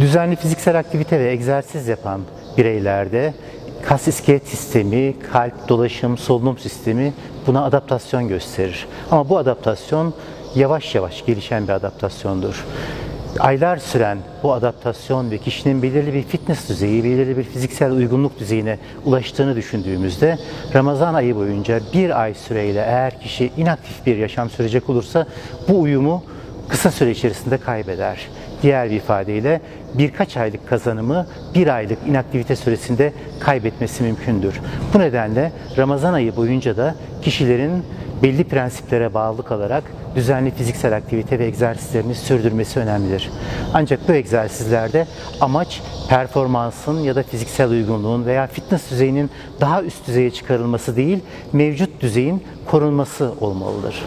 Düzenli fiziksel aktivite ve egzersiz yapan bireylerde kas iskelet sistemi, kalp, dolaşım, solunum sistemi buna adaptasyon gösterir. Ama bu adaptasyon yavaş yavaş gelişen bir adaptasyondur. Aylar süren bu adaptasyon ve kişinin belirli bir fitness düzeyi, belirli bir fiziksel uygunluk düzeyine ulaştığını düşündüğümüzde Ramazan ayı boyunca bir ay süreyle eğer kişi inaktif bir yaşam sürecek olursa bu uyumu kısa süre içerisinde kaybeder. Diğer bir ifadeyle birkaç aylık kazanımı bir aylık inaktivite süresinde kaybetmesi mümkündür. Bu nedenle Ramazan ayı boyunca da kişilerin belli prensiplere bağlı kalarak düzenli fiziksel aktivite ve egzersizlerini sürdürmesi önemlidir. Ancak bu egzersizlerde amaç performansın ya da fiziksel uygunluğun veya fitness düzeyinin daha üst düzeye çıkarılması değil, mevcut düzeyin korunması olmalıdır.